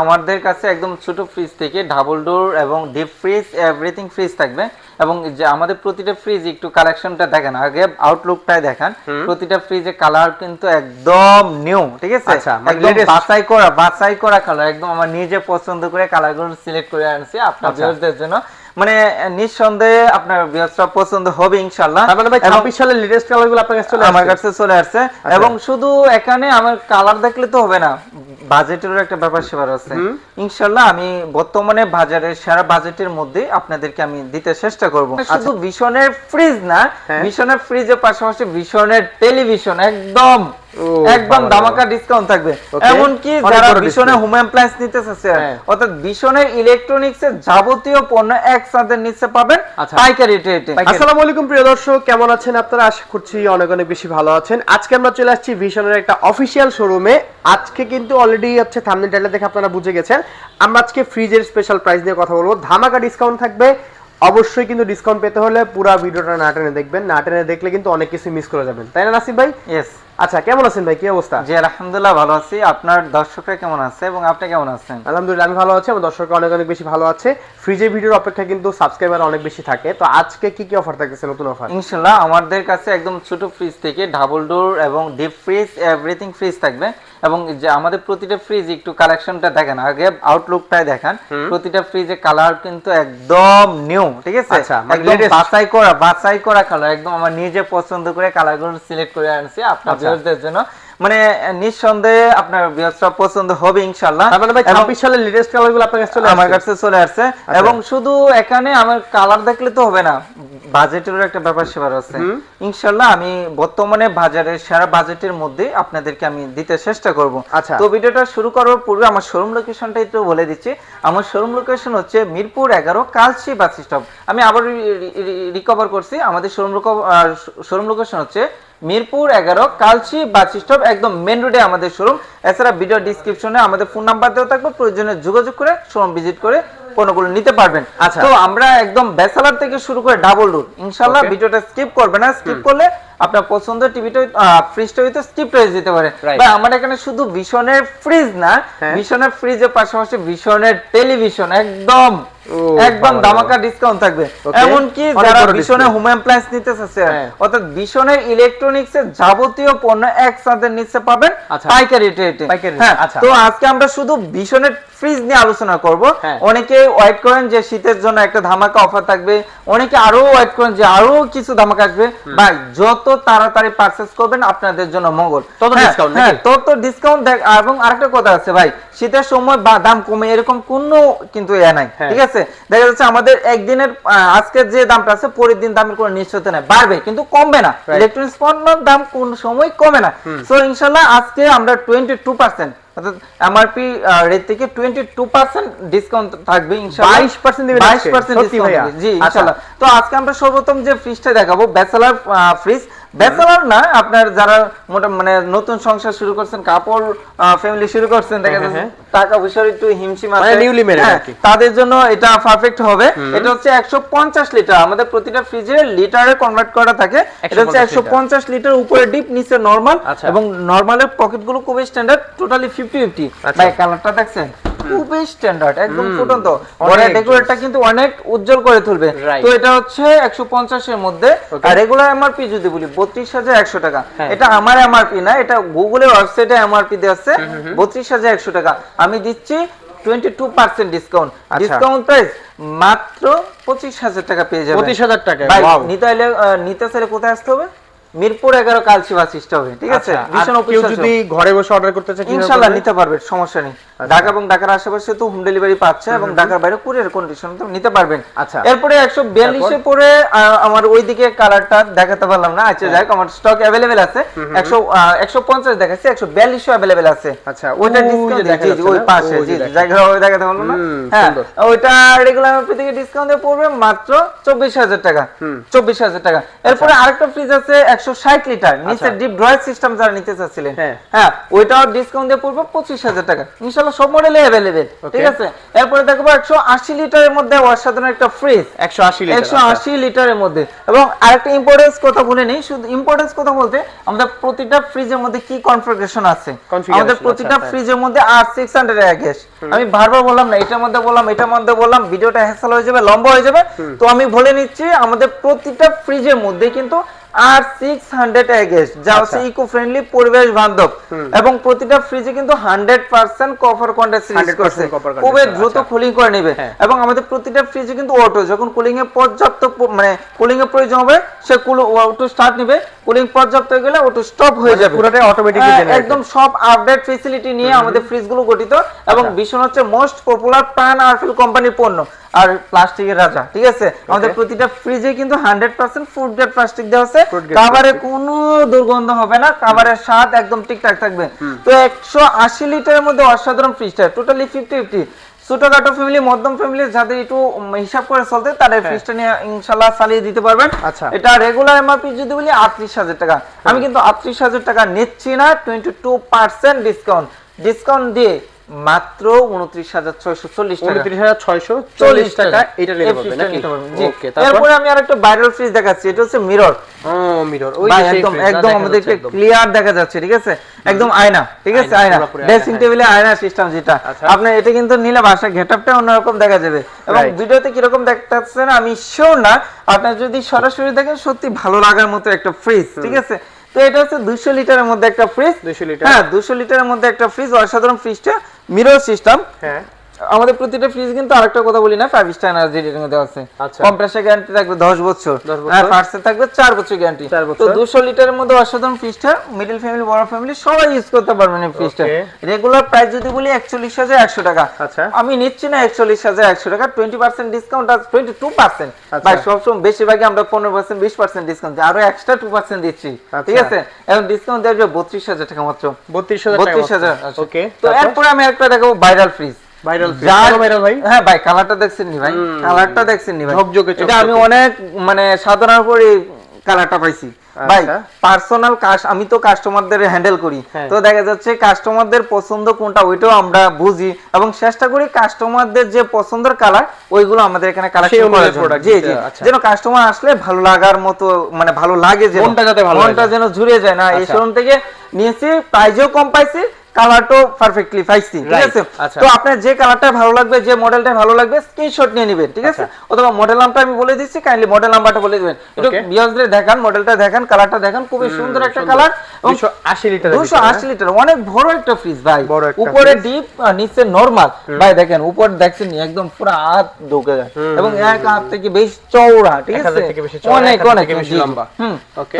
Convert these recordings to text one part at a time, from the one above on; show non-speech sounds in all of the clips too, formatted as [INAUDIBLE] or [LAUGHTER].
আমাদের কাছে একদম ছোট ফ্রিজ থেকে ডাবল ডোর এবং ডিপ ফ্রিজ এভরিথিং ফ্রিজ থাকবে। এবং যে আমাদের প্রতিটা ফ্রিজ একটু কালেকশনটা দেখেন আগে আউটলুকটাই দেখান। প্রতিটা ফ্রিজে কালার কিন্তু একদম নিউ ঠিক আছে? আচ্ছা, মানে একদম বাছাই করা বাছাই করা কালার একদম আমার নিজে পছন্দ করে কালারগুলো সিলেক্ট করে আনছি আপনার আচ্ছা। ভিউয়ারদের জন্য। মানে নিঃসন্দেহে আপনার ভিউয়ার্সরা পছন্দ হবে ইনশাআল্লাহ। তার মানে ভাই এবং- ছাব্বিশ সালের লেটেস্ট কালারগুলো আপনার কাছে চলে আমার কাছে চলে আসছে। এবং শুধু এখানে আমার কালার দেখলে তো হবে না বাজেটেরও একটা ব্যাপার সেবার আছে। ইনশাল্লাহ আমি বর্তমানে বাজারের সেরা বাজেটের মধ্যে আপনাদেরকে আমি দিতে চেষ্টা করব। শুধু ভীষণের ফ্রিজ না হ্যাঁ। ভীষণের ফ্রিজের পাশাপাশি ভীষণের টেলিভিশন একদম একদম ধামাকা ডিসকাউন্ট থাকবে. এমনকি অনেক যারা discount। হোম অ্যাপ্লায়েন্স নিতে চাচ্ছে হ্যাঁ। অর্থাৎ ভীষণের ইলেকট্রনিক্স এর যাবতীয় পণ্য একসাথে নিচে পাবেন আচ্ছা। পাইকারি রেটে আসসালামু আলাইকুম প্রিয় দর্শক কেমন আছেন আপনারা? আশা করছি অনেক অনেক বেশি ভালো আছেন। আজকে আমরা চলে আসছি ভিশনের একটা অফিসিয়াল শোরুমে আজকে কিন্তু অলরেডি হচ্ছে থামনেল টাইটেল দেখে আপনারা বুঝে গেছেন। আমরা আজকে ফ্রিজের স্পেশাল প্রাইস নিয়ে কথা বলব। ধামাকা ডিসকাউন্ট থাকবে। অবশ্যই কিন্তু ডিসকাউন্ট পেতে হলে পুরো ভিডিওটা না টেনে দেখবেন। না টেনে দেখলে কিন্তু অনেক কিছু মিস করে যাবেন। তাই না নাসিম ভাই? ইয়েস আচ্ছা কেমন আছেন ভাই? কি অবস্থা? জি আলহামদুলিল্লাহ ভালো আছি। আপনার দর্শকরা কেমন আছে এবং আপনি কেমন আছেন? আলহামদুলিল্লাহ আমি ভালো আছি আমার দর্শক অনেক অনেক বেশি ভালো আছে। ফ্রিজের ভিডিওর অপেক্ষা কিন্তু সাবস্ক্রাইবার অনেক বেশি থাকে। তো আজকে কি কি অফার থাকতেছে নতুন অফার ইনশাল্লাহ আমাদের কাছে একদম ছোট ফ্রিজ থেকে ডাবল ডোর এবং ডিপ ফ্রিজ এভরিথিং ফ্রিজ থাকবে। এবং যে আমাদের প্রতিটা ফ্রিজ একটু কালেকশনটা দেখেন আগে আউটলুকটাই দেখান। প্রতিটা ফ্রিজে কালার কিন্তু একদম নিউ ঠিক আছে? আচ্ছা, মানে একদম বাছাই করা বাছাই করা কালার একদম আমার নিজে পছন্দ করে কালারগুলো সিলেক্ট করে আনছি। আপনার আচ্ছা। ভিউয়ারদের জন্য। মানে নিঃসন্দেহে আপনার ভিউয়ার্সরা পছন্দ হবে ইনশাআল্লাহ। তার মানে ভাই এবং- ছাব্বিশ সালের লেটেস্ট কালারগুলো আপনার কাছে চলে আমার কাছে চলে আসছে। এবং শুধু এখানে আমার কালার দেখলে তো হবে না বাজেটেরও একটা ব্যাপার সেবার আছে। ইনশাল্লাহ আমি বর্তমানে বাজারের সেরা বাজেটের মধ্যে আপনাদেরকে আমি দিতে চেষ্টা করব। আচ্ছা। তো ভিডিওটা শুরু করার পূর্বে আমার শোরুম লোকেশনটা একটু বলে দিচ্ছি। আমার শোরুম লোকেশন হচ্ছে মিরপুর এগারো কালসি বাস স্টপ আমি আবার রিকভার করছি। আমাদের শোরুম শোরুম লোকেশন হচ্ছে মিরপুর এগারো কালসি বাস স্টপ একদম মেন রোডে আমাদের শোরুম এছাড়া ভিডিও ডিসক্রিপশনে আমাদের ফোন নাম্বার দেওয়া থাকবে প্রয়োজনে যোগাযোগ করে শোরুম ভিজিট করে পণ্যগুলো নিতে পারবেন। আচ্ছা। তো আমরা একদম ব্যাচেলার থেকে শুরু করে ডাবল রুট ইনশাল্লাহ. ভিডিওটা স্কিপ করবে না। স্কিপ করলে আপনার পছন্দের টিভিটা ফ্রিজটা হয়তো স্কিপ হয়ে যেতে পারে. বা আমার এখানে শুধু ভীষণের ফ্রিজ না হ্যাঁ। ভীষণের ফ্রিজের পাশাপাশি ভীষণের টেলিভিশন একদম একদম ধামাকা ডিসকাউন্ট থাকবে Okay. এমনকি যারা বড় ভীষণের হোম অ্যাপ্লায়েন্স নিতে চাচ্ছে হ্যাঁ। অর্থাৎ ভীষণের ইলেকট্রনিক্স এর যাবতীয় পণ্য একসাথে নিচে পাবেন আচ্ছা। পাইকারি রেটে পাইকারি হ্যাঁ আচ্ছা। তো আজকে আমরা শুধু ভীষণের ফ্রিজ নিয়ে আলোচনা করব। অনেকে ওয়েট করেন যে শীতের জন্য একটা ধামাকা অফার থাকবে অনেকে আরও ওয়েট করেন যে আরও কিছু ধামাকা আসবে ভাই যত তাড়াতাড়ি পারচেজ করবেন আপনাদের জন্য মঙ্গল। তত হ্যাঁ, discount নাকি? হ্যাঁ, তত ডিসকাউন্ট দেখ এবং আরেকটা কথা আছে ভাই শীতের সময় বা দাম কমে এরকম কোনো কিন্তু ইয়া নাই হ্যাঁ। ঠিক আছে? দেখা যাচ্ছে আমাদের একদিনের আহ, আজকের যে দামটা আছে পরের দিন দামের কোনো নিশ্চয়তা নাই বাড়বে কিন্তু কমবে না। ইলেকট্রনিক্স পণ্যের দাম কোন সময় কমে না। সো ইনশাল্লাহ আজকে আমরা টোয়েন্টি টু পার্সেন্ট অর্থাৎ এমআরপি রেট থেকে টোয়েন্টি টু পার্সেন্ট ডিসকাউন্ট থাকবে ইনশাল্লাহ। 22% দিবেন আজকে? জি আচ্ছা। ইনশাল্লাহ। তো আজকে আমরা সর্বপ্রথম যে ফ্রিজটা দেখাবো ব্যাচেলার ফ্রিজ ব্যাচেলার না আপনার যারা মোটা মানে নতুন সংসার শুরু করছেন কাপড় ফ্যামিলি শুরু করছেন দেখা হ্যাঁ, যাচ্ছে টাকা পয়সার একটু হিমশিম মানে আছে। হ্যাঁ, আর তাদের জন্য এটা পারফেক্ট হবে। এটা হচ্ছে একশো পঞ্চাশ লিটার আমাদের প্রতিটা ফ্রিজে লিটারে কনভার্ট করা থাকে। এটা হচ্ছে 150 একশো পঞ্চাশ লিটার উপরে ডিপ নিচে নরমাল আচ্ছা। এবং নর্মালের পকেটগুলো খুবই স্ট্যান্ডার্ড টোটালি ফিফটি ফিফটি আচ্ছা। ভাই কালারটা দেখছেন? খুবই স্ট্যান্ডার্ড একদম ফুটন্ত। ঘরের ডেকোরেটটা কিন্তু অনেক উজ্জ্বল করে তুলবে। তো এটা হচ্ছে একশো পঞ্চাশের মধ্যে। আর রেগুলার এমআরপি যদি বলি বত্রিশ হাজার একশো টাকা। হ্যাঁ। এটা আমার এমআরপি না এটা গুগলের ওয়েবসাইটে এমআরপি দেওয়া আছে। বত্রিশ হাজার একশো টাকা। আমি দিচ্ছি টোয়েন্টি টু পার্সেন্ট ডিসকাউন্ট আচ্ছা। ডিসকাউন্ট প্রাইস মাত্র পঁচিশ হাজার টাকা পেয়ে যাবে পঁচিশ হাজার টাকা। ভাই। নিতে হলে নিতে চাইলে কোথায় আসতে হবে? মিরপুর এগারো কালচি বাস হবে ঠিক আছে? আচ্ছা, ভীষণ কেউ যদি ঘরে বসে অর্ডার করতে চায় কীভাবে ইনশাআল্লাহ নিতে পারবে সমস্যা নেই। ঢাকা এবং ঢাকার আশেপাশে তো হোম ডেলিভারি পাচ্ছে এবং ঢাকার বাইরে কুরিয়ার কন্ডিশন তো নিতে পারবেন। আচ্ছা। এরপরে একশো বিয়াল্লিশে পরে আমার ওইদিকে কালারটা দেখাতে পারলাম না আচ্ছা হ্যাঁ। যাক আমার স্টক অ্যাভেলেবেল আছে। একশো একশো পঞ্চাশ দেখাচ্ছি একশো বিয়াল্লিশও অ্যাভেলেবেল আছে। আচ্ছা, ওইটা ওই ডিসকাউন্ট পাশে জি জায়গা দেখাতে পারলাম না। হ্যাঁ ওইটা রেগুলার এমআরপি থেকে ডিসকাউন্ট পড়বে মাত্র চব্বিশ হাজার টাকা। চব্বিশ হাজার টাকা। এরপরে আরেকটা ফ্রিজ আছে একশো ষাট লিটার নিচে আচ্ছা। ডিপ ড্রয়ার সিস্টেম যারা নিতে চাচ্ছিলেন। হ্যাঁ। হ্যাঁ ওইটাও ডিসকাউন্ট দিয়ে পড়বে পঁচিশ হাজার টাকা। ইনশাল্লাহ সব মডেলে অ্যাভেলেবেল ঠিক আছে? এরপরে দেখব একশো আশি লিটারের মধ্যে অসাধারণ একটা ফ্রিজ একশো আশি লিটার একশো আশি লিটারের মধ্যে। এবং আরেকটা ইম্পর্টেন্স কথা বলে নেই শুধু ইম্পর্টেন্স কথা বলতে আমাদের প্রতিটা ফ্রিজের মধ্যে কি কনফিগারেশন আছে? আমাদের প্রতিটা আচ্ছা, হ্যাঁ। ফ্রিজের মধ্যে আর সিক্স হান্ড্রেড গ্যাস আমি বারবার বললাম না এটার মধ্যে বললাম এটার মধ্যে বললাম ভিডিওটা হ্যাসেল হয়ে যাবে লম্বা হয়ে যাবে। তো আমি বলে নিচ্ছি আমাদের প্রতিটা ফ্রিজের মধ্যে কিন্তু আর সিক্স হান্ড্রেড গ্যাস যা হচ্ছে আচ্ছা। ইকো ফ্রেন্ডলি পরিবেশ বান্ধব। এবং প্রতিটা ফ্রিজে কিন্তু হান্ড্রেড পার্সেন্ট কভার কন্টেন্ট 100% করছে। খুবই আচ্ছা। দ্রুত কুলিং করে নেবে। হ্যাঁ। এবং আমাদের প্রতিটা ফ্রিজে কিন্তু অটো যখন কুলিং এর পর্যাপ্ত মানে কুলিং এর প্রয়োজন হবে সে অটো স্টার্ট নেবে। কুলিং পর্যাপ্ত হয়ে গেলে অটো স্টপ হয়ে যাবে। পুরোটাই automatically হ্যাঁ, একদম সব আপডেট ফেসিলিটি নিয়ে আমাদের ফ্রিজগুলো গঠিত। এবং আচ্ছা। ভীষণ হচ্ছে মোস্ট পপুলার প্রাণ আরফিল কোম্পানির পণ্য। আর প্লাস্টিকের রাজা ঠিক আছে? আমাদের প্রতিটা ফ্রিজে কিন্তু hundred percent food grade plastic দেওয়া আছে। কাভারে কোনো দুর্গন্ধ হবে না কাভারের স্বাদ একদম ঠিকঠাক থাকবে। তো একশো আশি লিটারের মধ্যে অসাধারণ ফ্রিজটা টোটালি ফিফটি ফিফটি ছোটখাটো ফ্যামিলি মধ্যম ফ্যামিলি যাদের একটু হিসাব করে চলতে ফ্রিজটা নিয়ে ইনশাল্লাহ চালিয়ে দিতে পারবেন। আচ্ছা। এটা রেগুলার এমআরপি যদি বলি আটত্রিশ হাজার টাকা। আমি কিন্তু আটত্রিশ হাজার টাকা নিচ্ছি না twenty two percent discount discount দিয়ে মাত্র উনত্রিশ হাজার ছয়শো চল্লিশ উনত্রিশ হাজার ছয়শো চল্লিশ টাকা। এটা নিতে এই নাকি? নিতে পারবেন, জি। ওকে তারপর? এরপরে আমি আরেকটা ভাইরাল ফ্রিজ দেখাচ্ছি। এটা হচ্ছে মিরর ও মিরর ওই ভাই যে সেই একদম একদম দেখা আমাদেরকে যাচ্ছে একদম। ক্লিয়ার দেখা যাচ্ছে ঠিক আছে? একদম আয়না ঠিক আছে? আয়না, ড্রেসিং হ্যাঁ। টেবিলে আয়না সিস্টেম যেটা। আচ্ছা। আপনি এটা কিন্তু নিলে বাসা গেটআপটা অন্যরকম দেখা যাবে। এবং. ভিডিওতে কীরকম দেখতেছেন আমি শিওর না। আপনার যদি সরাসরি দেখেন সত্যি ভালো লাগার মতো একটা ফ্রিজ ঠিক আছে? তো এটা হচ্ছে দুশো লিটারের মধ্যে একটা ফ্রিজ 200 লিটার। হ্যাঁ দুশো লিটারের মধ্যে একটা ফ্রিজ অসাধারণ ফ্রিজটা মিরর সিস্টেম হ্যাঁ। আমাদের প্রতিটা ফ্রিজ কিন্তু আরেকটা কথা বলি না ফাইভ স্টার এনার্জি রেটিং দেওয়া আছে। আচ্ছা। কম্প্রেসার গ্যারান্টি থাকবে 10 বছর। 10 বছর। হ্যাঁ ফার্স্টে থাকবে 4 বছর গ্যারান্টি তো বছর। 200 লিটারের মধ্যে অসাধারণ ফ্রিজটা মিডল ফ্যামিলি বড় ফ্যামিলি সবাই ইউজ করতে পারবেন এই ফ্রিজটা রেগুলার প্রাইস যদি বলি 41100 টাকা। আচ্ছা। আমি নিচ্ছি না 41100 টাকা 20% ডিসকাউন্ট আছে 22% আচ্ছা। ভাই সবসময় বেশিরভাগই আমরা 15% 20% ডিসকাউন্ট দিই আরও এক্সট্রা 2% দিচ্ছি। আচ্ছা। ঠিক আছে? এবং ডিসকাউন্ট দেওয়া যাবে 32000 টাকা মাত্র। বত্রিশ হাজার বত্রিশ হাজার ওকে তো এরপরে আমি একটা দেখাবো ভাইরাল ফ্রিজ ভাইরাল ভাইরাল ভাই। হ্যাঁ ভাই কালারটা দেখছেন নি ভাই। কালারটা দেখছেন নি ভাই। ঝকঝকে এটা আমি অনেক মানে সাধনার পরে কালারটা পাইছি। ভাই আচ্ছা। পার্সোনাল আমি তো কাস্টমারদের হ্যান্ডেল করি। হ্যাঁ। তো দেখা যাচ্ছে কাস্টমারদের পছন্দ কোনটা ওইটাও আমরা বুঝি। এবং চেষ্টা করি কাস্টমারদের যে পছন্দের কালার ওইগুলো আমাদের এখানে কালেকশন জি জি। আচ্ছা। যেন কাস্টমার আসলে ভালো লাগার মতো মানে ভালো লাগে যেন। মনটা যাতে ভালো মনটা যায়। যেন জুড়ে যায় না। এই আচ্ছা। শোরুম থেকে নিয়েছি প্রাইজও কম পাইছি কালারটাও পারফেক্টলি পাইছি ঠিক আছে? আচ্ছা। তো আপনার যে কালারটা ভালো লাগবে যে মডেলটা ভালো লাগবে স্ক্রিনশট নিয়ে নেবেন ঠিক আছে? অথবা মডেল নামটা আমি বলে দিচ্ছি কাইন্ডলি মডেল নাম্বারটা বলে দিবেন। একটু Okay. দেখান মডেলটা দেখান কালারটা দেখান খুবই সুন্দর একটা কালার দুশো আশি লিটার দুশো আশি লিটার অনেক বড় একটা ফ্রিজ ভাই। উপরে ডিপ নিচে নরমাল ভাই দেখেন উপর দেখছেন একদম পুরো হাত ঢুকে যায়। এবং এক হাত থেকে বেশ চওড়া ঠিক আছে? অনেক অনেক বেশি। লম্বা।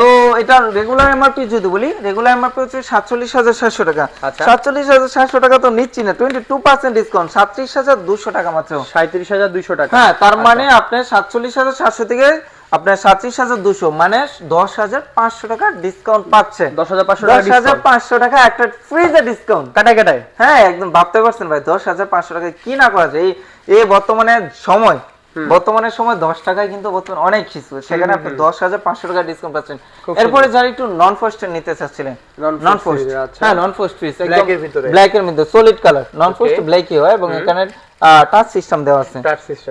তো এটা রেগুলার এমআরপি যদি বলি রেগুলার এমআরপি হচ্ছে সাতচল্লিশ হাজার সাতশো টাকা। আচ্ছা। সাতচল্লিশ হাজার সাতশো টাকা তো নিচ্ছি না। টোয়েন্টি টু পার্সেন্ট ডিসকাউন্ট সাতত্রিশ হাজার দুশো টাকা মাত্র। সাঁত্রিশ হাজার দুইশো টাকা। হ্যাঁ তার মানে সাতচল্লিশ হাজার সাতশো থেকে আপনার সাতত্রিশ হাজার দুশো মানে দশ হাজার পাঁচশো টাকা ডিসকাউন্ট দশ হাজার পাঁচশো টাকা দশ হাজার পাঁচশো টাকা একটা ফ্রিজে ডিসকাউন্ট কাটায় কাটায়। হ্যাঁ একদম ভাবতে পারছেন ভাই দশ হাজার পাঁচশো টাকা কি না করা যায়? এই এই বর্তমানে সময়। বর্তমানে সময় দশ টাকায় কিন্তু বর্তমানে অনেক কিছু। সেখানে আপনি দশ হাজার পাঁচশো টাকা ডিসকাউন্ট পাচ্ছেন। এরপরে যারা একটু নন ফোস্টের নিতে চাচ্ছিলেন নন ফোস্ট আচ্ছা। হ্যাঁ নন ফোস্ট পিস Black এর ভিতরে। ব্ল্যাক এর মধ্যে সলিড কালার নন ফোস্ট. ব্ল্যাকই হয় এবং এখানে টাচ সিস্টেম দেওয়া আছে।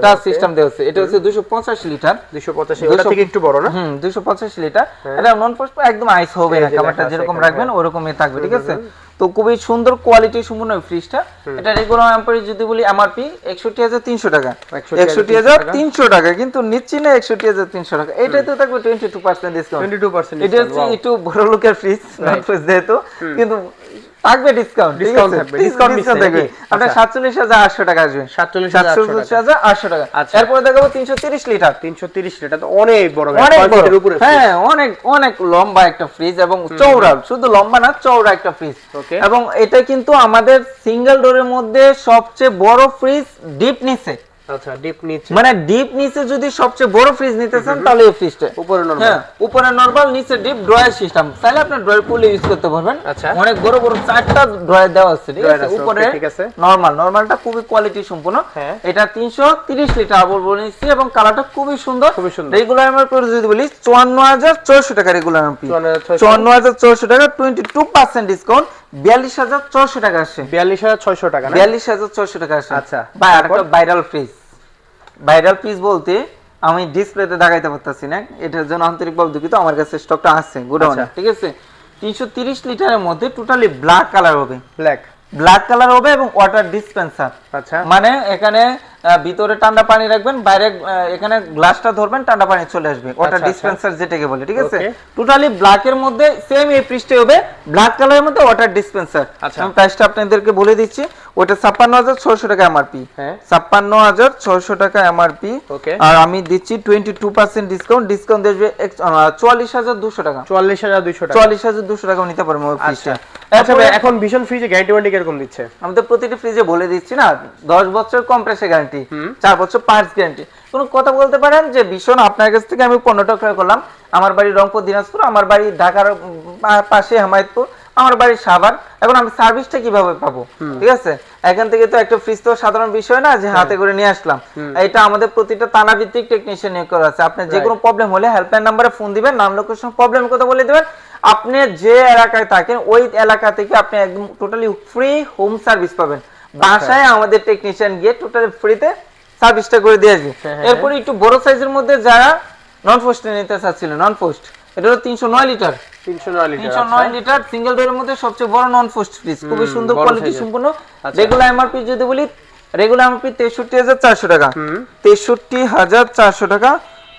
টাচ সিস্টেম দেওয়া আছে। এটা হচ্ছে দুশো পঁচাশি লিটার। দুইশো পঁচাশি ওটা থেকে একটু বড় না? হুম 285 লিটার। এটা নন ফোস্ট একদম আইস হবে না খাবারটা যেরকম রাখবেন ওরকমই থাকবে ঠিক আছে? তো খুবই সুন্দর কোয়ালিটি সম্পূর্ণ ফ্রিজটা এটা রেগুলার অ্যাম্পারি যদি বলি এমআরপি 61300 টাকা। 61,300 61300 টাকা। কিন্তু নিচ্ছি না 61300 টাকা। এটাই তো থাকবে 22% ডিসকাউন্ট টোয়েন্টি টু পার্সেন্ট এটা হচ্ছে একটু বড় লোকের ফ্রিজ নট ফ্রিজ যেহেতু কিন্তু থাকবে ডিসকাউন্ট Discount থাকবে, ডিসকাউন্ট থাকবে। আপনার আচ্ছা। 47800 টাকা আসবে। 47,800 টাকা। আচ্ছা। এরপর দেখাবো 330 লিটার। তিনশো তিরিশ লিটার তো অনেক বড় অনেক বড়। উপরে হ্যাঁ অনেক অনেক লম্বা একটা ফ্রিজ এবং চওড়া শুধু লম্বা না চওড়া একটা ফ্রিজ. এবং এটা কিন্তু আমাদের সিঙ্গেল ডোরের মধ্যে সবচেয়ে বড় ফ্রিজ ডিপ নিচে। আচ্ছা ডিপ নিচে। মানে ডিপ নিচে যদি সবচেয়ে বড় ফ্রিজ নিতে চান তাহলে এই ফ্রিজটা উপরে normal। হ্যাঁ উপরে নরমাল নিচে ডিপ ড্রয়ার সিস্টেম তাহলে আপনি ড্রয়ার পুলে ইউজ করতে পারবেন। আচ্ছা। অনেক বড় বড় চারটা ড্রয়ার দেওয়া আছে ঠিক আছে? উপরে ঠিক আছে। নরমাল নরমালটা খুবই কোয়ালিটি সম্পূর্ণ। হ্যাঁ। এটা 330 লিটার আবার বলেছি এবং কালারটা খুবই সুন্দর। খুবই সুন্দর। রেগুলার এমআর পরে যদি বলি 54400 টাকা রেগুলার এমপি 54,600 54400 টাকা 22% ডিসকাউন্ট বিয়াল্লিশ হাজার ছশো টাকা আসে। বিয়াল্লিশ হাজার ছয়শো টাকা বিয়াল্লিশ হাজার ছশো টাকা আসে। আচ্ছা, তারপর? ভাইরাল পিস ভাইরাল পিস বলতে আমি ডিসপ্লেতে দেখাইতে পারতাছি না। এটার জন্য আন্তরিকভাবে দুঃখিত আমার কাছে স্টকটা আছে গোডাউনে আচ্ছা। ঠিক আছে? তিনশো তিরিশ লিটারের মধ্যে টোটালি ব্ল্যাক কালার হবে। ব্ল্যাক ব্ল্যাক কালার হবে এবং ওয়াটার ডিসপেন্সার আচ্ছা। মানে এখানে ভিতরে ঠান্ডা পানি রাখবেন বাইরে এখানে গ্লাসটা ধরবেন ঠান্ডা পানি চলে আসবে। ওয়াটার আচ্ছা। ডিসপেন্সার যেটাকে বলে ঠিক আছে? টোটালি ব্ল্যাক এর মধ্যে সেম এই পৃষ্ঠে হবে ব্ল্যাক কালারের মধ্যে ওয়াটার ডিসপেন্সার আচ্ছা। আমি প্রাইসটা আপনাদেরকে বলে দিচ্ছি ওটা ছাপ্পান্ন হাজার ছয়শো টাকা এমআরপি হ্যাঁ। ছাপ্পান্ন হাজার ছয়শো টাকা এমআরপি. আর আমি দিচ্ছি twenty two percent discount discount দেবে চুয়াল্লিশ হাজার দুশো টাকা। চুয়াল্লিশ হাজার দুইশো টাকা। চুয়াল্লিশ হাজার দুশো টাকা নিতে পারব ওই আচ্ছা। আচ্ছা এখন ভীষণ ফ্রিজে গ্যারান্টি ওয়ারেন্টি কীরকম দিচ্ছে? আমি তো প্রতিটি ফ্রিজে বলে দিচ্ছি না দশ বছর কম্প্রেসর গ্যারান্টি চার বছর পার্টস গ্যারান্টি কোনো কথা বলতে পারেন যে ভীষণ আপনার কাছ থেকে আমি পণ্যটা ক্রয় করলাম। আমার বাড়ি রংপুর দিনাজপুর আমার বাড়ি ঢাকার পাশে হামায়তপুর আমার বাড়ি সাভার। এখন আমি সার্ভিসটা কীভাবে পাবো? ঠিক আছে? এখান থেকে তো একটা ফ্রিজ তো সাধারণ বিষয় না যে হাতে করে নিয়ে আসলাম। এটা আমাদের প্রতিটা থানা ভিত্তিক টেকনিশিয়ান নিয়োগ করা আছে। আপনার যে কোনো প্রবলেম হলে হেল্পলাইন নাম্বারে ফোন দিবেন নাম লোকেশন প্রবলেমের কথা বলে দিবেন। আপনি যে এলাকায় থাকেন ওই এলাকা থেকে আপনি একদম টোটালি ফ্রি হোম সার্ভিস পাবেন। বাসায় আমাদের টেকনিশিয়ান গিয়ে টোটালি ফ্রিতে সার্ভিসটা করে দিয়ে আসবে। হ্যাঁ, হ্যাঁ। এরপরে একটু বড় সাইজের মধ্যে যারা নন পোস্টে নিতে চাচ্ছিলেন নন পোস্ট এটা হলো তিনশো নয় লিটার লিটার সিঙ্গেল ডোরের মধ্যে সবচেয়ে বড় নন পোস্ট ফ্রিজ খুবই সুন্দর কোয়ালিটি। সম্পূর্ণ। রেগুলার এমআরপি যদি বলি রেগুলার এমআরপি তেষট্টি হাজার চারশো টাকা। তেষট্টি হাজার চারশো টাকা।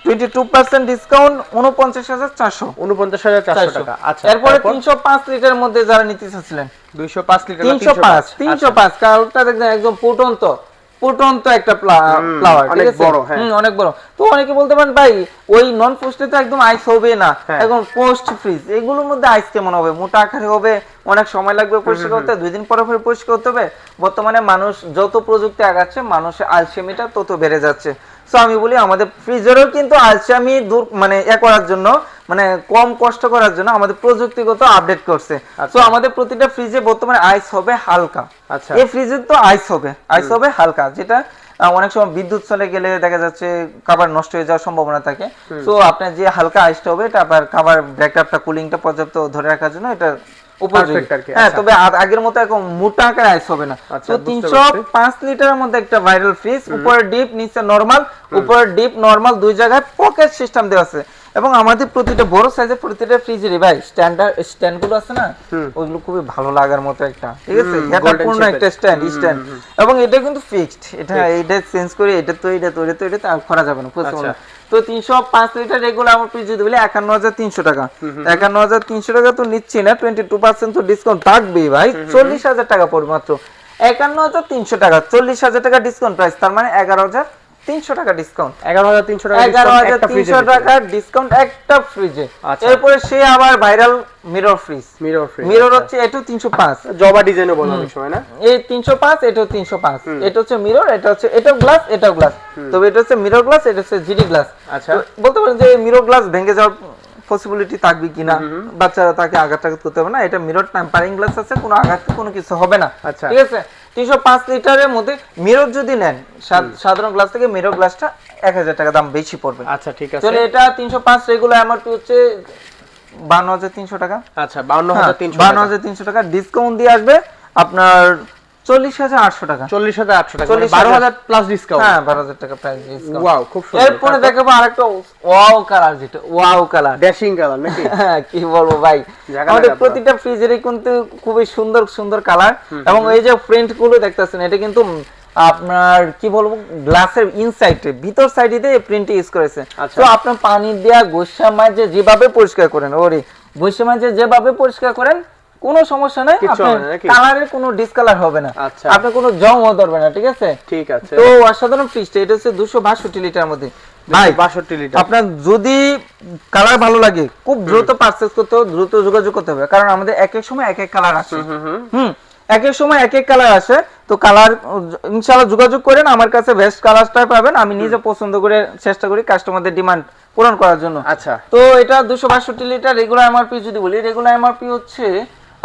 টোয়েন্টি টু পার্সেন্ট ডিসকাউন্ট উনপঞ্চাশ হাজার চারশো। উনপঞ্চাশ হাজার চারশো টাকা আচ্ছা। এরপরে তিনশো পাঁচ লিটারের মধ্যে যারা নিতে চাচ্ছিলেন দুইশো পাঁচ লিটার বা তিনশো পাঁচ তিনশো আচ্ছা। পাঁচ কালারটা দেখবেন একদম ফুটন্ত ফুটন্ত একটা ফ্লাওয়ার অনেক বড়, হ্যাঁ। অনেক বড়। তো অনেকে বলতে পারেন ভাই ওই নন পোস্টে তো একদম আইস হবে না। হ্যাঁ। এখন পোস্ট ফ্রিজ এগুলোর মধ্যে আইস কেমন হবে? মোটা আকারে হবে অনেক সময় লাগবে পরিষ্কার করতে দুই দিন পরে পরে পরিষ্কার করতে হবে। বর্তমানে মানুষ যত প্রযুক্তি আগাচ্ছে মানুষের আলসেমিটা তত বেড়ে যাচ্ছে। সো আমি বলি আমাদের ফ্রিজেরও কিন্তু আলসেমি দূর মানে এ করার জন্য মানে কম কষ্ট করার জন্য আমাদের প্রযুক্তিগত আপডেট করছে। আচ্ছা। তো আমাদের প্রতিটা ফ্রিজে বর্তমানে আইস হবে হালকা। আচ্ছা। এই ফ্রিজে তো আইস হবে আইস হবে হালকা যেটা অনেক সময় বিদ্যুৎ চলে গেলে দেখা যাচ্ছে খাবার নষ্ট হয়ে যাওয়ার সম্ভাবনা থাকে। তো আপনার যে হালকা আইসটা হবে এটা আবার খাবার ব্যাকআপটা কুলিংটা পর্যাপ্ত ধরে রাখার জন্য এটা হ্যাঁ আচ্ছা। তবে আগের মতো এখন মোটা আকারে আইস হবে না। আচ্ছা, তো তিনশো পাঁচ লিটারের মধ্যে একটা ভাইরাল ফ্রিজ উপরে ডিপ নিচে নরমাল উপরে ডিপ নরমাল দুই জায়গায় পকেট সিস্টেম দেওয়া আছে। এবং আমাদের প্রতিটা বড় সাইজের প্রতিটা ফ্রিজেরই ভাই স্ট্যান্ডার্ড স্ট্যান্ডগুলো আছে না ওইগুলো খুবই ভালো লাগার মতো একটা। ঠিক আছে? এটা পূর্ণ একটা স্ট্যান্ড স্ট্যান্ড এবং এটা কিন্তু ফিক্সড এটা এটা চেঞ্জ করে এটা তো এটা তো এটা তো এটা তো আর করা যাবে না বুঝতে আচ্ছা। তো তিনশো পাঁচ লিটার রেগুলার আমার পিস যদি বলি একান্ন হাজার তিনশো টাকা। একান্ন হাজার তিনশো টাকা তো নিচ্ছি না টোয়েন্টি টু পার্সেন্ট তো ডিসকাউন্ট থাকবেই ভাই। চল্লিশ হাজার টাকা পড়বে মাত্র। একান্ন হাজার তিনশো টাকা চল্লিশ হাজার টাকা ডিসকাউন্ট প্রাইস তার মানে এগারো হাজার তিনশো টাকা ডিসকাউন্ট এগারো হাজার তিনশো টাকা এগারো হাজার তিনশো টাকা ডিসকাউন্ট একটা ফ্রিজে আচ্ছা। এরপরে সে আবার viral mirror fridge mirror fridge mirror হচ্ছে এটু তিনশো পাঁচ। জবা ডিজাইনও বলা অনেক সময় না? এই তিনশো পাঁচ এটাও তিনশো পাঁচ। এটা হচ্ছে মিরর এটা হচ্ছে এটাও গ্লাস এটাও গ্লাস তবে এটা হচ্ছে মিরর গ্লাস এটা হচ্ছে জিডি গ্লাস আচ্ছা। বলতে পারেন যে মিরর গ্লাস ভেঙে যাওয়ার পসিবিলিটি থাকবে কিনা বাচ্চারা তাকে আঘাত টাঘাত করতে হবে না এটা মিরর টেম্পারিং গ্লাস আছে কোনো আঘাত কোনো কিছু হবে না। আচ্ছা। ঠিক আছে? তিনশো পাঁচ লিটারের মধ্যে মিরর যদি নেন সাধারণ গ্লাস থেকে মিরর গ্লাসটা এক হাজার টাকা দাম বেশি পড়বে। আচ্ছা ঠিক আছে। তাহলে এটা তিনশো পাঁচ রেগুলার এমআরপি হচ্ছে বান্ন হাজার তিনশো টাকা। আচ্ছা বাউন্ন হাজার তিনশো বান্ন হাজার তিনশো টাকা। ডিসকাউন্ট দিয়ে আসবে আপনার চল্লিশ হাজার আটশো টাকা। চল্লিশ হাজার আটশো টাকা বারো হাজার। হাজার প্লাস ডিসকাউন্ট হ্যাঁ বারো হাজার টাকা প্রাইস ডিসকাউন্ট ওয়াও খুব সুন্দর। এরপরে দেখাবো আরেকটা ওয়াও কালার যেটা ওয়াও কালার ড্যাশিং কালার নাকি? [LAUGHS] হ্যাঁ কি বলব ভাই? আমাদের প্রতিটা ফ্রিজেরই কিন্তু খুবই সুন্দর সুন্দর কালার এবং এই যে প্রিন্টগুলো দেখতেছেন এটা কিন্তু আপনার কি বলব গ্লাসের ইনসাইডে ভিতর সাইডে এই প্রিন্ট ইউজ করেছে। আচ্ছা। তো আপনার পানি দেয়া গোসা মাঝে যেভাবে পরিষ্কার করেন ওরে গোসা মাঝে যেভাবে পরিষ্কার করেন কোনো সমস্যা নাই? কালারের কোনো ডিসকালার হবে না। আচ্ছা। আপনার কোনো জংও ধরবে না ঠিক আছে? ঠিক আছে। তো অসাধারণ ফ্রিজটা এটা হচ্ছে দুশো বাষট্টি লিটার মধ্যে। ভাই বাষট্টি লিটার। আপনার যদি কালার ভালো লাগে খুব দ্রুত করতে হবে দ্রুত যোগাযোগ করতে হবে। কারণ আমাদের এক এক সময় এক এক কালার আসে। হুম এক এক সময় এক এক কালার আসে। তো কালার ইনশাআল্লাহ যোগাযোগ করেন আমার কাছে বেস্ট কালারটা পাবেন। আমি নিজে পছন্দ করে চেষ্টা করি কাস্টমারদের ডিমান্ড পূরণ করার জন্য। আচ্ছা। তো এটা দুশো বাষট্টি লিটার রেগুলার এমআরপি যদি বলি রেগুলার এমআরপি হচ্ছে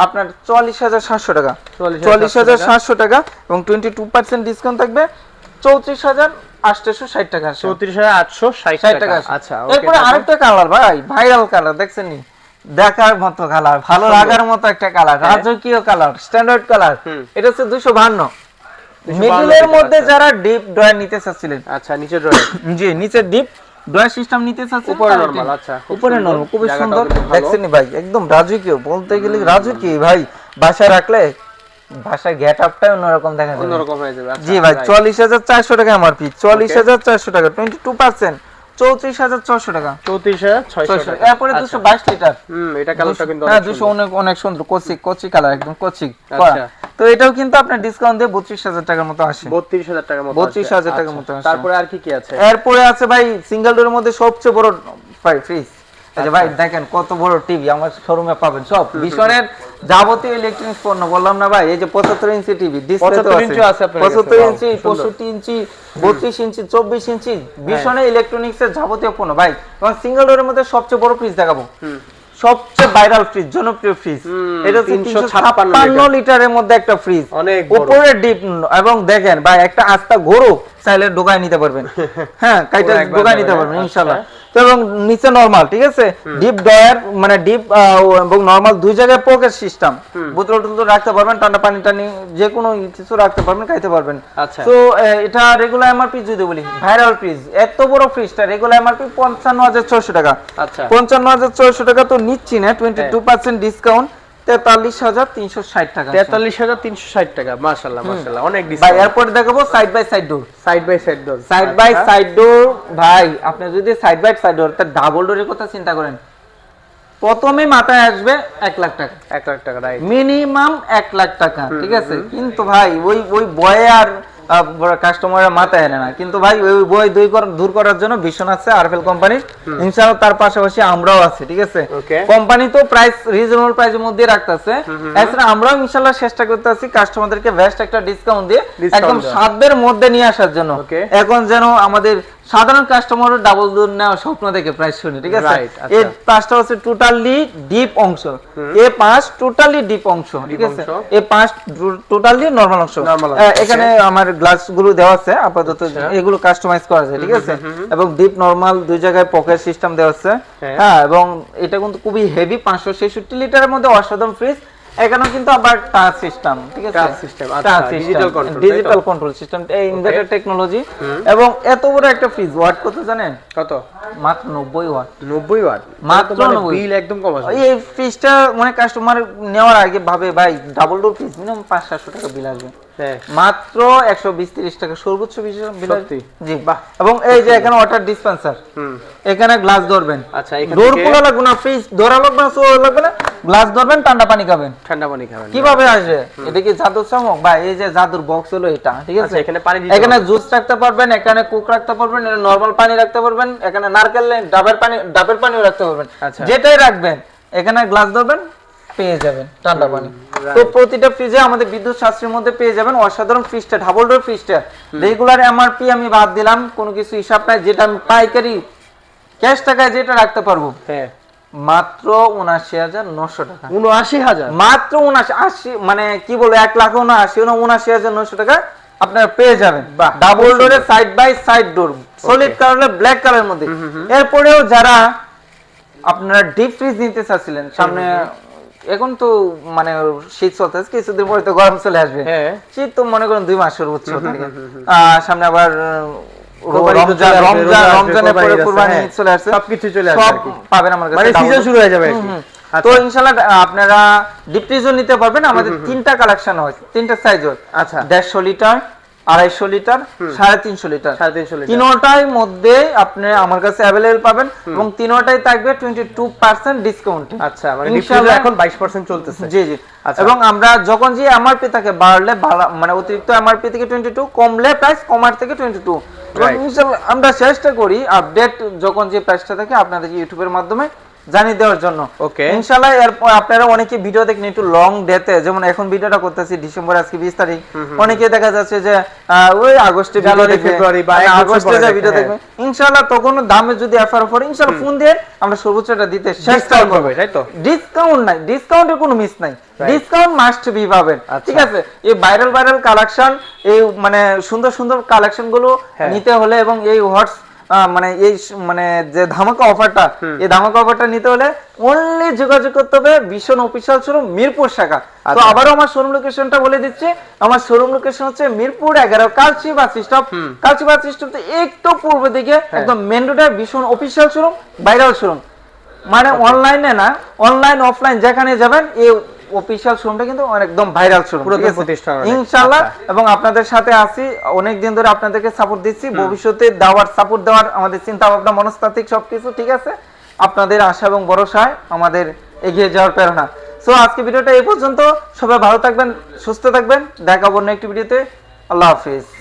আপনার চল্লিশ হাজার সাতশো টাকা। 44,700 চল্লিশ হাজার সাতশো টাকা এবং টোয়েন্টি টু পার্সেন্ট ডিসকাউন্ট থাকবে চৌত্রিশ হাজার আটশোশো ষাট টাকা চৌত্রিশ হাজার আটশো ষাট টাকা। আচ্ছা এরপরে আরেকটা কালার ভাই ভাইরাল কালার দেখছেন নি? দেখার মতো কালার ভালো লাগার মতো একটা কালার হ্যাঁ। রাজকীয় কালার স্ট্যান্ডার্ড কালার এটা হচ্ছে দুশো 252 মিডিলের মধ্যে। যারা ডিপ ড্রয়ার নিতে চাচ্ছিলেন আচ্ছা নিচের ড্রয়ার [COUGHS] জি নিচে ডিপ ড্রয়ার সিস্টেম নিতে চাচ্ছেন? উপরে নরমাল আচ্ছা, উপরে নরমাল খুবই সুন্দর। দেখছেন ভাই? একদম রাজকীয়। বলতে গেলে রাজকীয়? ভাই বাসায় রাখলে ভাষা গেট আপটাই অন্যরকম দেখা যাবে। অন্যরকম হয়ে যাবে আচ্ছা, জি ভাই চল্লিশ হাজার চারশো টাকা আমার ফি চল্লিশ হাজার চারশো টাকা টোয়েন্টি টু পার্সেন্ট চৌত্রিশ হাজার ছশো টাকা চৌত্রিশ হাজার ছয়শো ছয়শো এরপরে আচ্ছা। দুশো বাইশ লিটার হুম এটা কালারটা কিন্তু হ্যাঁ অনেক দুশো সুন্দর। অনেক অনেক সুন্দর কচি কচি কালার একদম কচি আচ্ছা। তো এটাও কিন্তু আপনার ডিসকাউন্ট দিয়ে বত্রিশ হাজার টাকার মতো আসে বত্রিশ হাজার টাকার মতো 32,000 আছে। টাকার আচ্ছা, মতো। তারপরে আর কি কি আছে এরপরে আছে ভাই সিঙ্গেল ডোরের মধ্যে সবচেয়ে বড় ফ্রিজ ভাই দেখেন কত বড় টিভি আমার শোরুমে পাবেন সব। ভীষণের যাবতীয় ইলেকট্রনিক্স পণ্য বললাম না ভাই এই যে পঁচাত্তর ইঞ্চি টিভি ডিসপ্লে 75 আছে। ইঞ্চি ইঞ্চি ইঞ্চি ভীষণের এর যাবতীয় পণ্য। ভাই এবং সিঙ্গেল ডোরের মধ্যে সবচেয়ে বড় ফ্রিজ দেখাবো। সবচেয়ে ভাইরাল ফ্রিজ জনপ্রিয় ফ্রিজ এটা 356 356 লিটারের মধ্যে একটা ফ্রিজ অনেক উপরে ডিপ এবং দেখেন ভাই একটা আস্তা গরু চাইলে ঢোকায় নিতে পারবেন। [LAUGHS] হ্যাঁ কাইটা ঢোকায় নিতে হ্যাঁ? পারবেন আচ্ছা। এবং নিচে নরমাল ঠিক আছে? ডিপ ডয়ার মানে ডিপ এবং নরমাল দুই জায়গায় পকেট সিস্টেম বোতল টুতল রাখতে পারবেন ঠান্ডা পানি টানি যে কোনো কিছু রাখতে পারবেন খাইতে পারবেন। আচ্ছা। তো এটা রেগুলার এমআরপি যদি বলি ভাইরাল ফ্রিজ এত বড় ফ্রিজটা রেগুলার এমআরপি পঞ্চান্ন হাজার ছয়শো টাকা। আচ্ছা। পঞ্চান্ন হাজার ছয়শো টাকা তো নিচ্ছি না টোয়েন্টি টু পার্সেন্ট ডিসকাউন্ট তেতাল্লিশ হাজার তিনশো ষাট টাকা তেতাল্লিশ হাজার তিনশো ষাট টাকা মাশাল্লাহ মাশাল্লাহ অনেক ভাই এরপরে দেখাবো side by side door side by side door side by side door ভাই আপনি যদি সাইড বাই সাইড ডোর তার ডাবল ডোরের কথা চিন্তা করেন। প্রথমে মাথায় আসবে এক লাখ টাকা। এক লাখ টাকা রাইট মিনিমাম এক লাখ টাকা ঠিক আছে? কিন্তু ভাই ওই ওই বয়ে আর কাস্টমারের মাথায় এনে না। কিন্তু ভাই ওই বই দুই দূর করার জন্য ভীষণ আছে আরফেল কোম্পানি ইনশাআল্লাহ তার পাশাপাশি আমরাও আছি ঠিক আছে? কোম্পানি তো প্রাইস রিজনেবল প্রাইসের মধ্যে রাখতেছে। এছাড়া আমরাও ইনশাআল্লাহ চেষ্টা করতেছি কাস্টমারদেরকে বেস্ট একটা ডিসকাউন্ট দিয়ে একদম। সাধ্যের মধ্যে নিয়ে আসার জন্য। এখন যেন আমাদের সাধারণ কাস্টমারও ডাবল দূর নেওয়া স্বপ্ন দেখে প্রাইস শুনে ঠিক আছে? আচ্ছা। এই পাঁচটা হচ্ছে টোটালি ডিপ অংশ। এ পাঁচ টোটালি ডিপ অংশ ঠিক আছে? এ পাঁচ টোটালি নরমাল অংশ। আহ, এখানে আমার গ্লাসগুলো দেওয়া আছে আপাতত এগুলো কাস্টমাইজ করা যায় ঠিক আছে? এবং ডিপ নরমাল দুই জায়গায় পকেট সিস্টেম দেওয়া আছে। হ্যাঁ। হ্যাঁ এবং এটা কিন্তু খুবই হেভি পাঁচশো ছেষট্টি লিটারের মধ্যে অসাধারণ ফ্রিজ এখানে কিন্তু আবার টাচ সিস্টেম ঠিক আছে? টাচ সিস্টেম আচ্ছা, digital control digital control system এই ইনভার্টার টেকনোলজি এবং এত বড় একটা ফ্রিজ ওয়াট কত জানেন? কত? মাত্র নব্বই ওয়াট নব্বই ওয়াট মাত্র মানে 90 বিল একদম কম আছে এই ফ্রিজটা মানে কাস্টমার নেওয়ার আগে ভাবে ভাই ডাবল ডোর ফ্রিজ মিনিমাম পাঁচ সাতশো টাকা বিল আসবে। মাত্র একশো বিশ তিরিশ টাকা সর্বোচ্চ? জি। এবং এই যে এখানে ওয়াটার ডিসপেন্সার এখানে গ্লাস ধরবেন। আচ্ছা ডোর খোলা লাগবে না ফ্রিজ ধরা লাগবে না সোয়া লাগবে না গ্লাস ধরবেন ঠান্ডা পানি খাবেন। ঠান্ডা পানি খাবেন। কীভাবে আসবে? এটা কি জাদুর চমক বা এই যে জাদুর বক্স হলো এটা ঠিক আছে? আচ্ছা, এখানে পানি এখানে জুস রাখতে পারবেন এখানে কুক রাখতে পারবেন নরমাল পানি রাখতে পারবেন এখানে নারকেল ডাবের পানি ডাবের পানিও রাখতে পারবেন। আচ্ছা। যেটাই রাখবেন এখানে গ্লাস ধরবেন পেয়ে যাবেন ঠান্ডা পানি। তো প্রতিটা ফ্রিজে আমাদের বিদ্যুৎ শাস্ত্রের মধ্যে পেয়ে যাবেন অসাধারণ ফ্রিজটা ডাবল ডোর ফ্রিজটা রেগুলার এমআরপি আমি বাদ দিলাম কোনো কিছু হিসাব নাই যেটা আমি পাইকারি ক্যাশ টাকায় যেটা রাখতে পারব। হ্যাঁ। মাত্র উনাশি হাজার নশো টাকা। উনআশি হাজার? মাত্র উনাশি আশি মানে কি বলব এক লাখ না আশি না উনাশি হাজার নশো টাকা আপনারা পেয়ে যাবেন। ডাবল ডোরে side by side door solid colour black colour মধ্যে। এরপরেও যারা আপনারা ডিপ ফ্রিজ নিতে চাচ্ছিলেন সামনে এখন তো মানে শীত চলতেছে কিছুদিন পরে তো গরম চলে আসবে। হ্যাঁ। শীত তো মনে করেন দুই মাস সর্বোচ্চ আহ, সামনে আবার আহ, কোরবানি ঈদ রমজান চলে আসবে, রমজান রোজা রমজানের পরে কুরবানি চলে আসছে। সবকিছু চলে আসবে। সব পাবেন আমার কাছে। মানে সিজন শুরু হয়ে যাবে। হুম। আচ্ছা। তো আপনারা ডিপ ফ্রিজও নিতে পারবেন। আমাদের তিনটা কালেকশন হয় তিনটা সাইজ হয়। আচ্ছা। দেড়শো লিটার আড়াইশো লিটার সাড়ে তিনশো লিটার। সাড়ে তিনশো লিটার। তিনোটাই মধ্যে আপনি আমার কাছে অ্যাভেলেবল পাবেন এবং তিনোটাই থাকবে টোয়েন্টি টু পার্সেন্ট ডিসকাউন্ট আচ্ছা মানে এখন বাইশ পার্সেন্ট চলতেছে। জি জি। আচ্ছা। এবং আমরা যখন যে এমআরপি থাকে বাড়লে বাড়া- মানে অতিরিক্ত এমআরপি থেকে টোয়েন্টি টু কমলে প্রাইস কমার থেকে টোয়েন্টি টু আমরা চেষ্টা করি আপডেট যখন যে প্রাইসটা থাকে আপনাদের ইউটিউবের মাধ্যমে জানিয়ে দেওয়ার জন্য। Okay. ইনশাল্লাহ এরপর আপনারা অনেকে ভিডিও দেখেন একটু লং ডেতে যেমন এখন ভিডিওটা করতেছি ডিসেম্বর আজকে বিশ তারিখ। অনেকে দেখা যাচ্ছে যে ওই আগস্টে জানুয়ারি, ফেব্রুয়ারি বা বছর আগস্টে যে ভিডিও হ্যাঁ। দেখবে। ইনশাল্লাহ তখন দামে যদি অফার অফার ইনশাল্লাহ ফোন দিয়ে আমরা সর্বোচ্চটা দিতে চেষ্টা করব। তাই তো? ডিসকাউন্ট নাই। ডিসকাউন্টের কোনো মিস নাই। ডিসকাউন্ট মাস্ট বি পাবেন। আচ্ছা। ঠিক আছে? এই ভাইরাল ভাইরাল কালেকশন এই মানে সুন্দর সুন্দর কালেকশনগুলো হ্যাঁ। নিতে হলে এবং এই হোয়াটস মানে এই মানে যে ধামাকা অফারটা এই ধামাকা অফারটা নিতে হলে অনলি যোগাযোগ করতে হবে ভীষণ অফিসিয়াল শোরুম মিরপুর শাখা। তো আচ্ছা। আবারও আমার শোরুম লোকেশনটা বলে দিচ্ছি। আমার শোরুম লোকেশন হচ্ছে মিরপুর এগারো কালচি বাস স্টপ কালচি বাস স্টপ একটু পূর্ব দিকে হ্যাঁ। একদম মেন রোডে ভীষণ অফিসিয়াল শোরুম ভাইরাল শোরুম মানে অনলাইনে না অনলাইন অফলাইন যেখানে যাবেন এই অফিসিয়াল শোরুমটা কিন্তু একদম ভাইরাল শোরুম ইনশাআল্লাহ আচ্ছা। এবং আপনাদের সাথে আছি অনেক দিন ধরে আপনাদেরকে সাপোর্ট দিচ্ছি ভবিষ্যতে দেওয়ার সাপোর্ট দেওয়ার আমাদের চিন্তা ভাবনা মনস্তাত্ত্বিক সবকিছু ঠিক আছে? আপনাদের আশা এবং ভরসায় আমাদের এগিয়ে যাওয়ার প্রেরণা। সো আজকে ভিডিওটা এই পর্যন্ত। সবাই ভালো থাকবেন সুস্থ থাকবেন। দেখাবো অন্য একটি ভিডিওতে। আল্লাহ হাফিজ।